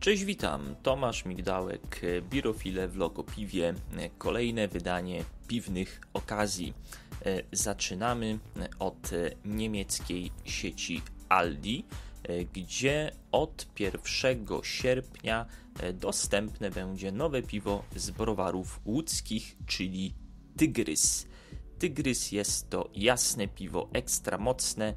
Cześć, witam. Tomasz Migdałek, Birofile w Lokopiwie. Kolejne wydanie piwnych okazji. Zaczynamy od niemieckiej sieci Aldi, gdzie od 1 sierpnia dostępne będzie nowe piwo z browarów łódzkich, czyli Tygrys. Tygrys jest to jasne piwo ekstra mocne,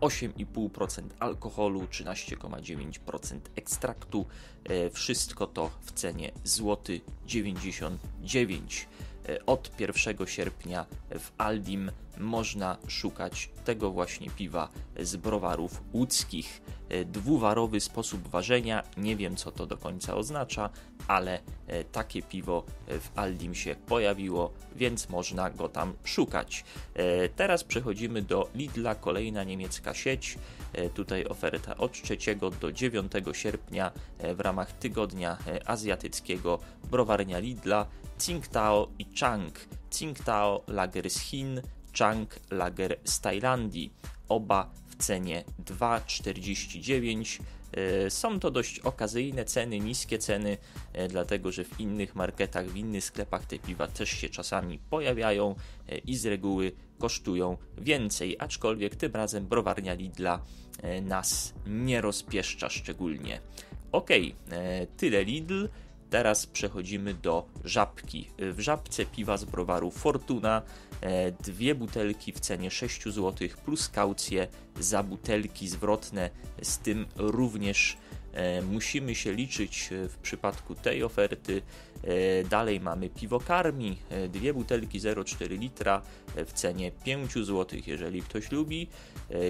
8,5% alkoholu, 13,9% ekstraktu. E, wszystko to w cenie złoty 99. E, od 1 sierpnia w Aldim można szukać tego właśnie piwa z browarów łódzkich. E, dwuwarowy sposób ważenia, nie wiem co to do końca oznacza, ale e, takie piwo w Aldim się pojawiło, więc można go tam szukać. Teraz przechodzimy do Lidla, kolejna niemiecka sieć. Tutaj oferta od 3 do 9 sierpnia w ramach tygodnia azjatyckiego browarnia Lidla Tsingtao i Chang. Tsingtao lager z Chin, Chang lager z Tajlandii. Oba cenie 2,49. E, są to dość okazyjne ceny, niskie ceny, e, dlatego że w innych marketach, w innych sklepach te piwa też się czasami pojawiają e, i z reguły kosztują więcej, aczkolwiek tym razem browarnia Lidla nas nie rozpieszcza szczególnie. Ok, tyle Lidl. Teraz przechodzimy do żabki. W żabce piwa z browaru Fortuna e, dwie butelki w cenie 6 zł plus kaucje za butelki zwrotne. Z tym również E, musimy się liczyć e, w przypadku tej oferty. E, dalej mamy piwo karmi, dwie butelki 0,4 litra w cenie 5 zł, jeżeli ktoś lubi.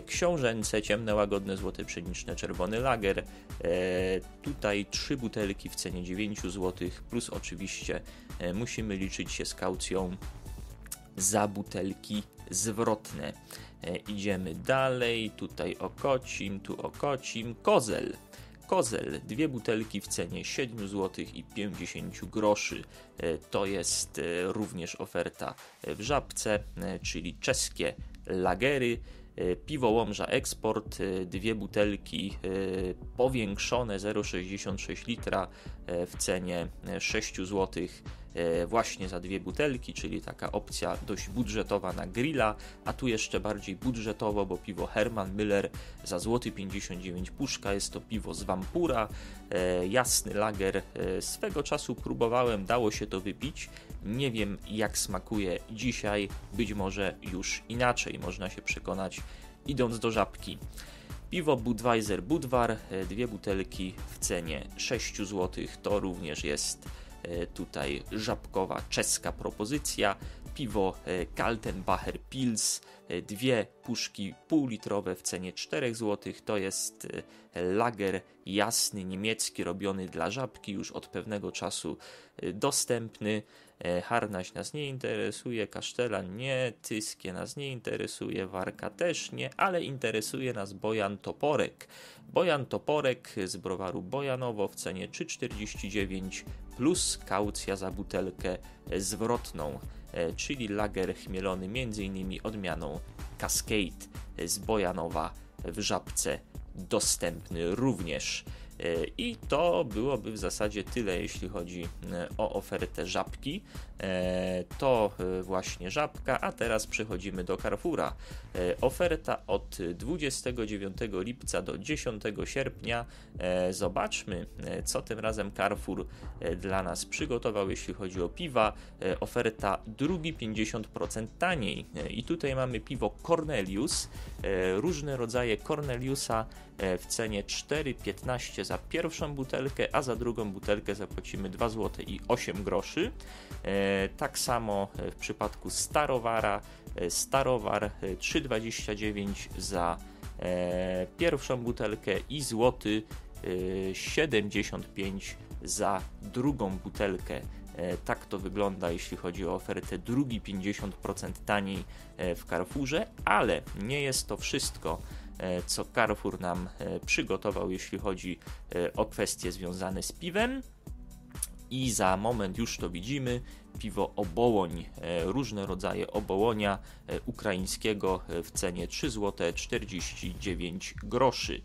Książęce, ciemne, łagodne, złote, pszeniczne, czerwony lager. Tutaj trzy butelki w cenie 9 zł, plus oczywiście musimy liczyć się z kaucją za butelki zwrotne. Idziemy dalej, tutaj okocim, tu okocim, kozel. Kozel, dwie butelki w cenie 7 zł i 50 groszy. E, to jest e, również oferta w żabce, e, czyli czeskie lagery. Piwo Łomża Eksport, dwie butelki powiększone 0,66 litra w cenie 6 zł E, właśnie za dwie butelki, czyli taka opcja dość budżetowa na grilla, a tu jeszcze bardziej budżetowo, bo piwo Herman Müller za złoty 59 puszka, jest to piwo z Wampura, e, jasny lager, e, swego czasu próbowałem, dało się to wypić, nie wiem jak smakuje dzisiaj, być może już inaczej, można się przekonać idąc do żabki. Piwo Budweiser Budwar, dwie butelki w cenie 6 zł, to również jest E, tutaj żabkowa czeska propozycja. Piwo e, Kaltenbacher Pils, e, dwie puszki półlitrowe w cenie 4 zł. To jest lager jasny niemiecki robiony dla żabki, już od pewnego czasu dostępny. Harnaś nas nie interesuje, Kasztelan nie, Tyskie nas nie interesuje, Warka też nie, ale interesuje nas Bojan Toporek. Bojan Toporek z browaru Bojanowo w cenie 3,49 plus kaucja za butelkę zwrotną, e, czyli lager chmielony m.in. odmianą Cascade z Bojanowa w żabce dostępny również. E, I to byłoby w zasadzie tyle, jeśli chodzi e, o ofertę żabki. E, to właśnie żabka, a teraz przechodzimy do Carrefoura. Oferta od 29 lipca do 10 sierpnia. Zobaczmy, co tym razem Carrefour dla nas przygotował, jeśli chodzi o piwa. Oferta drugi 50% taniej. I tutaj mamy piwo Cornelius, różne rodzaje Corneliusa w cenie 4,15 za pierwszą butelkę, a za drugą butelkę zapłacimy 2 zł i 8 groszy. E, tak samo w przypadku Starowara, e, Starowar 3,29 e, za pierwszą butelkę i złoty 75 za drugą butelkę. Tak to wygląda, jeśli chodzi o ofertę drugi 50% taniej w Carrefourze, ale nie jest to wszystko. E, co Carrefour nam e, przygotował, jeśli chodzi e, o kwestie związane z piwem. I za moment już to widzimy. Piwo Obołoń, różne rodzaje obołonia ukraińskiego w cenie 3 zł 49 groszy.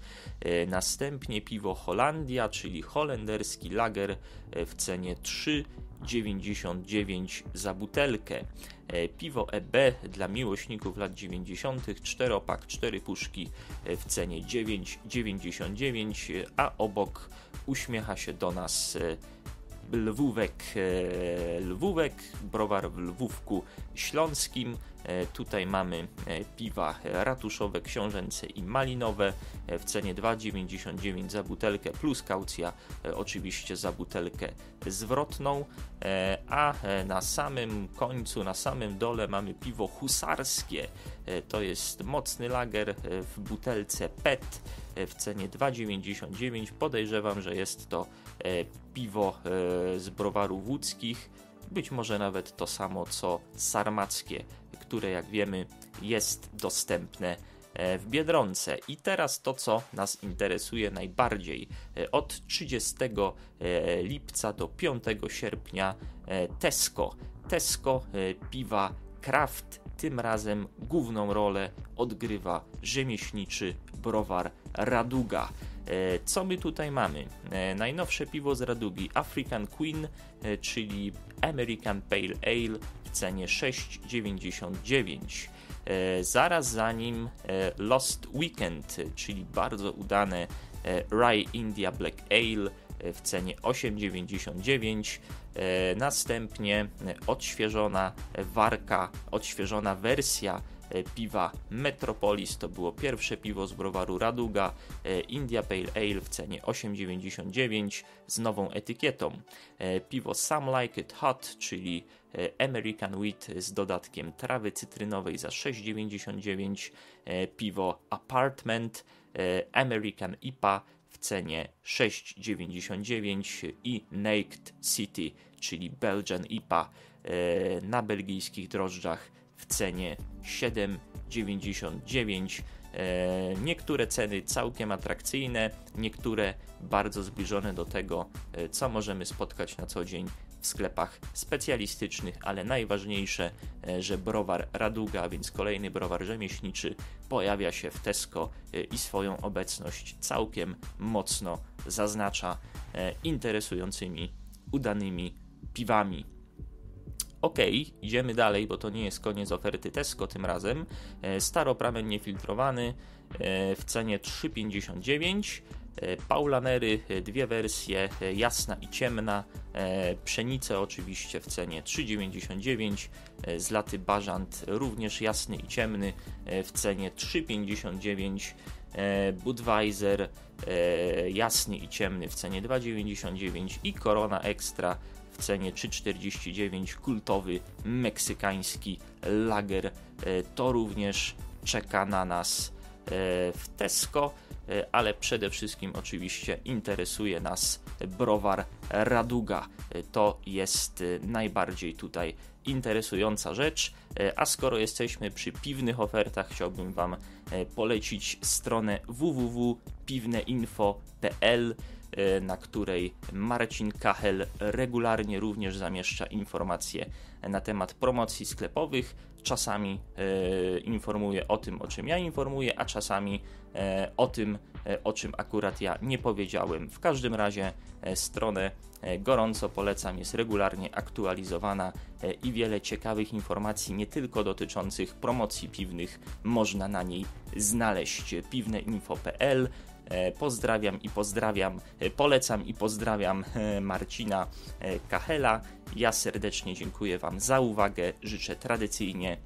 Następnie piwo Holandia, czyli holenderski lager w cenie 3 99 za butelkę. E, piwo EB dla miłośników lat 90. 4 4 puszki e, w cenie 9,99, a obok uśmiecha się do nas e, Lwówek, Lwówek, browar w Lwówku Śląskim. Tutaj mamy piwa ratuszowe, książęce i malinowe w cenie 2,99 za butelkę plus kaucja oczywiście za butelkę zwrotną. E, a e, na samym końcu, na samym dole mamy piwo husarskie. E, to jest mocny lager w butelce PET w cenie 2,99. Podejrzewam, że jest to piwo z browarów łódzkich, być może nawet to samo co sarmackie, które jak wiemy jest dostępne E, w Biedronce. I teraz to, co nas interesuje najbardziej. E, od 30 e, lipca do 5 sierpnia Tesco. Tesco piwa Kraft. Tym razem główną rolę odgrywa rzemieślniczy browar Raduga. Co my tutaj mamy? Najnowsze piwo z Radugi African Queen, czyli American Pale Ale w cenie 6,99. E, zaraz za nim e, Lost Weekend, czyli bardzo udane e, Rye India Black Ale w cenie 8,99. Następnie odświeżona warka, odświeżona wersja E, piwa Metropolis. To było pierwsze piwo z browaru Raduga. E, India Pale Ale w cenie 8,99 z nową etykietą. E, piwo Some Like It Hot, czyli American Wheat z dodatkiem trawy cytrynowej za 6,99. Piwo Apartment American IPA w cenie 6,99 i Naked City, czyli Belgian IPA na belgijskich drożdżach w cenie 7,99. E, niektóre ceny całkiem atrakcyjne, niektóre bardzo zbliżone do tego, e, co możemy spotkać na co dzień w sklepach specjalistycznych, ale najważniejsze, e, że browar Raduga, więc kolejny browar rzemieślniczy, pojawia się w Tesco i swoją obecność całkiem mocno zaznacza interesującymi, udanymi piwami. Ok, idziemy dalej, bo to nie jest koniec oferty Tesco tym razem. E, staropramen niefiltrowany e, w cenie 3,59. E, Paulanery, dwie wersje, jasna i ciemna. Pszenice oczywiście w cenie 3,99. Z laty Bażant również jasny i ciemny w cenie 3,59. Budweiser jasny i ciemny w cenie 2,99 i Corona Extra w cenie 3,49 kultowy meksykański lager. E, to również czeka na nas e, w Tesco, e, ale przede wszystkim oczywiście interesuje nas browar Raduga. To jest najbardziej tutaj interesująca rzecz. A skoro jesteśmy przy piwnych ofertach, chciałbym Wam polecić stronę www.piwneinfo.pl na której Marcin Kachel regularnie również zamieszcza informacje na temat promocji sklepowych. Czasami e, informuje o tym, o czym ja informuję, a czasami e, o tym, o czym akurat ja nie powiedziałem. W każdym razie stronę gorąco polecam, jest regularnie aktualizowana i wiele ciekawych informacji, nie tylko dotyczących promocji piwnych, można na niej znaleźć. piwneinfo.pl pozdrawiam i pozdrawiam, e, polecam i pozdrawiam e, Marcina Kachela. Ja serdecznie dziękuję Wam za uwagę. Życzę tradycyjnie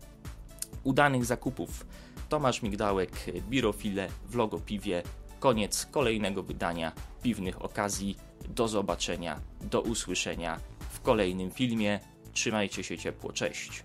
udanych zakupów. Tomasz Migdałek, Birofile w Logopiwie. Koniec kolejnego wydania piwnych okazji. Do zobaczenia, do usłyszenia w kolejnym filmie. Trzymajcie się ciepło, cześć.